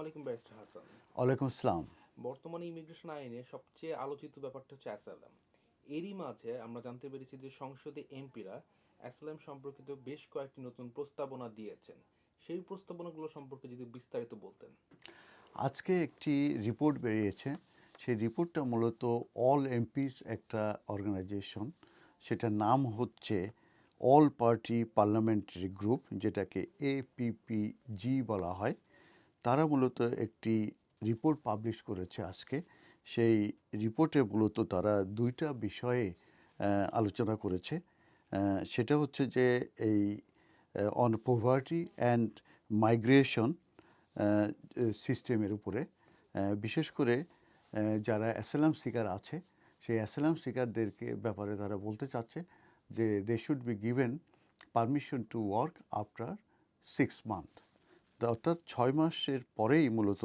আলাইকুম ব্যারিস্টার হাসান। ওয়ালাইকুম আসসালাম। বর্তমানে ইমিগ্রেশন আইনে সবচেয়ে আলোচিত ব্যাপারটা হচ্ছে অ্যাসালাম। এরই মাঝে আমরা জানতে পেরেছি যে সংসদে এমপিরা অ্যাসালাম সম্পর্কিত বেশ কয়েকটি নতুন প্রস্তাবনা দিয়েছেন। সেই প্রস্তাবনাগুলো সম্পর্কে যদি বিস্তারিত বলতেন। আজকে একটি রিপোর্ট বেরিয়েছে। সেই রিপোর্টটা মূলত অল এমপিস একটা অর্গানাইজেশন। সেটার নাম হচ্ছে অল পার্টি পার্লামেন্টারি গ্রুপ যেটাকে এপিপিজি বলা হয়। তারা মূলত একটি রিপোর্ট পাবলিশ করেছে আজকে। সেই রিপোর্টে মূলত তারা দুইটা বিষয়ে আলোচনা করেছে। সেটা হচ্ছে যে এই অন পোভার্টি অ্যান্ড মাইগ্রেশন সিস্টেমের উপরে। বিশেষ করে যারা অ্যাসেলাম সিকার আছে, সেই অ্যাসেলাম সিকারদেরকে ব্যাপারে তারা বলতে চাচ্ছে যে they should be given permission to work after six month অর্থাৎ ছয় মাসের পরেই মূলত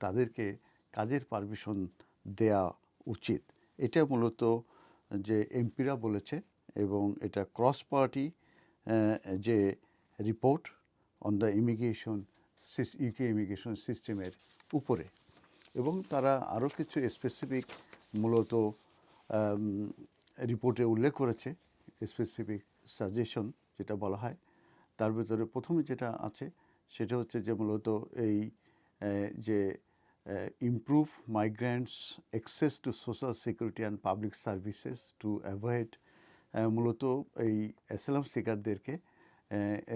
তাদেরকে কাজের পারমিশন দেয়া উচিত। এটা মূলত যে এমপিরা বলেছে এবং এটা ক্রস পার্টি যে report on the immigration UK immigration সিস্টেমের উপরে। এবং তারা আরও কিছু স্পেসিফিক মূলত রিপোর্টে উল্লেখ করেছে স্পেসিফিক সাজেশন যেটা বলা হয়। তার ভিতরে প্রথমে যেটা আছে সেটা হচ্ছে যে মূলত এই যে improve migrants access to social security and public services to avoid মূলত এই অ্যাসালাম সিকারদেরকে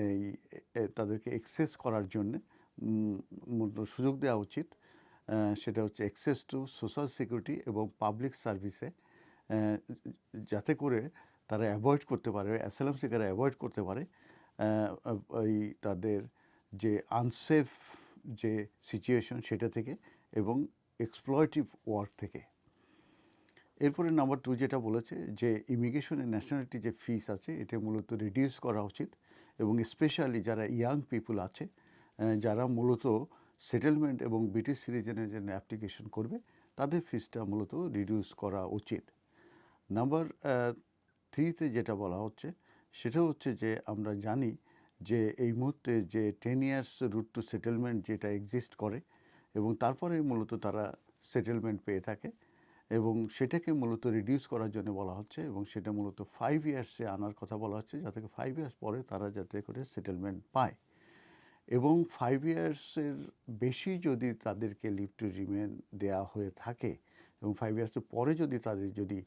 এই তাদেরকে অ্যাক্সেস করার জন্যে মূলত সুযোগ দেওয়া উচিত। সেটা হচ্ছে অ্যাক্সেস টু সোশ্যাল সিকিউরিটি এবং পাবলিক সার্ভিসে যাতে করে তারা অ্যাভয়েড করতে পারে অ্যাসালাম সিকারা অ্যাভয়েড করতে পারে এই তাদের যে আনসেফ যে সিচুয়েশন সেটা থেকে এবং এক্সপ্লয়টিভ ওয়ার্ক থেকে। এরপরে নাম্বার টু যেটা বলেছে যে ইমিগ্রেশনের ন্যাশনালিটি যে ফিস আছে, এটা মূলত রিডিউস করা উচিত এবং স্পেশালি যারা ইয়াং পিপুল আছে যারা মূলত সেটেলমেন্ট এবং ব্রিটিশ সিটিজেনের জন্য অ্যাপ্লিকেশন করবে, তাদের ফিসটা মূলত রিডিউস করা উচিত। নাম্বার থ্রিতে যেটা বলা হচ্ছে, সেটা হচ্ছে যে আমরা জানি যে এই মুহূর্তে যে ten years route to settlement যেটা এক্সিস্ট করে এবং তারপরে মূলত তারা সেটেলমেন্ট পেয়ে থাকে এবং সেটাকে মূলত রিডিউস করার জন্য বলা হচ্ছে এবং সেটা মূলত ফাইভ ইয়ার্সে আনার কথা বলা হচ্ছে যাতে ফাইভ ইয়ার্স পরে তারা যাতে করে সেটেলমেন্ট পায়। এবং ফাইভ ইয়ার্সের বেশি যদি তাদেরকে লিভ টু রিমেন দেওয়া হয়ে থাকে এবং ফাইভ ইয়ার্সের পরে যদি তাদের যদি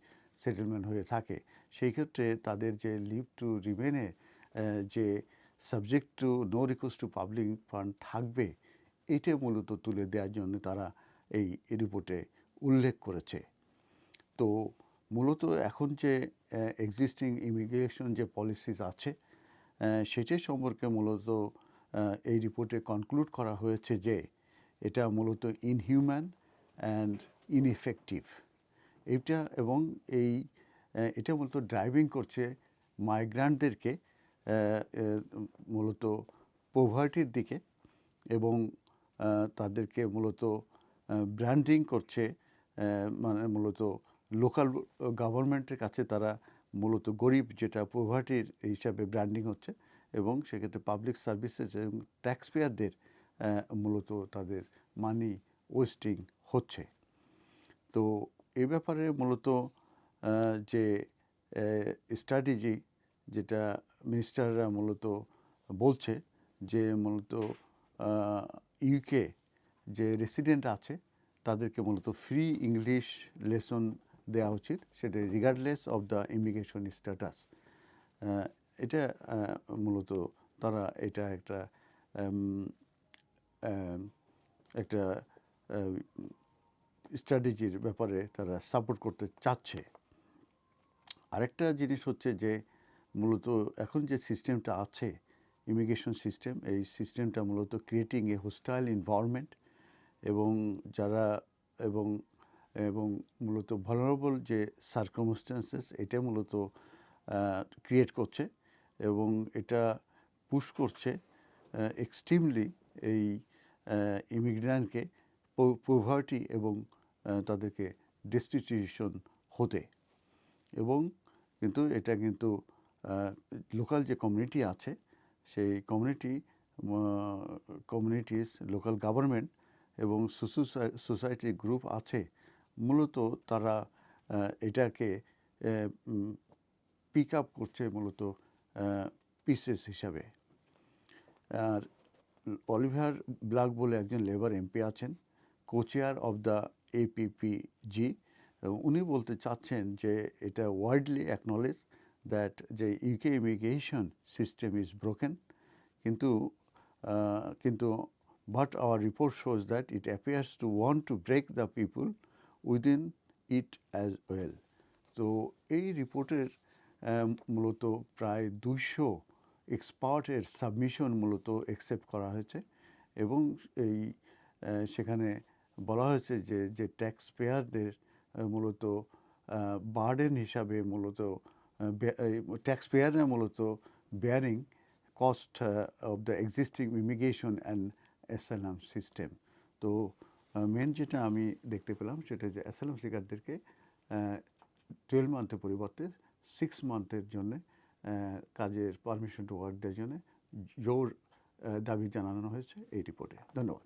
সেটেলমেন্ট হয়ে থাকে, সেই ক্ষেত্রে তাদের যে লিভ টু রিমেনে যে subject to no request to public fund থাকবে এইটা মূলত তুলে দেওয়ার জন্য তারা এই রিপোর্টে উল্লেখ করেছে। তো মূলত এখন যে এক্সিস্টিং ইমিগ্রেশন যে পলিসিস আছে সেটার সম্পর্কে মূলত এই রিপোর্টে কনক্লুড করা হয়েছে যে এটা মূলত ইনহিউম্যান অ্যান্ড ইনএফেক্টিভ এইটা এবং এই এটা মূলত ড্রাইভিং করছে মাইগ্রান্টদেরকে মূলত পোভার্টির দিকে এবং তাদেরকে মূলত ব্র্যান্ডিং করছে মানে মূলত লোকাল গভর্নমেন্টের কাছে তারা মূলত গরিব যেটা পোভার্টির হিসাবে ব্র্যান্ডিং হচ্ছে এবং সেক্ষেত্রে পাবলিক সার্ভিসেস এবং ট্যাক্স পেয়ারদের মূলত তাদের মানি ওয়েস্টিং হচ্ছে। তো এ ব্যাপারে মূলত যে স্ট্র্যাটেজি যেটা মিনিস্টাররা মূলত বলছে যে মূলত ইউকে যে রেসিডেন্ট আছে, তাদেরকে মূলত ফ্রি ইংলিশ লেসন দেওয়া উচিত। সেটা regardless of the immigration status এটা মূলত তারা এটা একটা একটা স্ট্র্যাটেজির ব্যাপারে তারা সাপোর্ট করতে চাচ্ছে। আরেকটা জিনিস হচ্ছে যে মূলত এখন যে সিস্টেমটা আছে ইমিগ্রেশন সিস্টেম এই সিস্টেমটা মূলত ক্রিয়েটিং এ হোস্টাইল এনভায়রনমেন্ট এবং যারা এবং এবং মূলত ভালারেবল যে সার্কমস্টেন্সেস এটা মূলত ক্রিয়েট করছে এবং এটা পুশ করছে এক্সট্রিমলি এই ইমিগ্রান্টকে পোভার্টি এবং তাদেরকে ডেস্টিটিউশন হতে। এবং কিন্তু এটা কিন্তু লোকাল যে কমিউনিটি আছে, সেই কমিউনিটি কমিউনিটিস লোকাল গভর্নমেন্ট এবং সোসাইটি গ্রুপ আছে, মূলত তারা এটাকে পিক আপ করছে মূলত পিসেস হিসাবে। আর অলিভার ব্লাক বলে একজন লেবার এমপি আছেন কোচেয়ার অফ দ্য এপিপিজি উনি বলতে চাচ্ছেন যে এটা ওয়ার্ডলি অ্যাকনলেজ দ্যাট যে UK immigration system is broken কিন্তু কিন্তু but our report shows that it appears to want to break the people within it as well তো এই রিপোর্টের মূলত প্রায় দুইশো এক্সপার্টের সাবমিশন মূলত অ্যাকসেপ্ট করা হয়েছে এবং এই সেখানে বলা হয়েছে যে যে ট্যাক্স পেয়ারদের মূলত বার্ডেন হিসাবে মূলত ট্যাক্স পেয়াররা মূলত bearing cost of the existing immigration and asylum system তো মেন যেটা আমি দেখতে পেলাম সেটা যে অ্যাসালাম সিকারদেরকে টুয়েলভ মান্থের পরিবর্তে সিক্স মান্থের জন্য কাজের পারমিশন টু ওয়ার্ক দেওয়ার জন্য জোর আহ, দাবি জানানো হয়েছে এই রিপোর্টে ধন্যবাদ।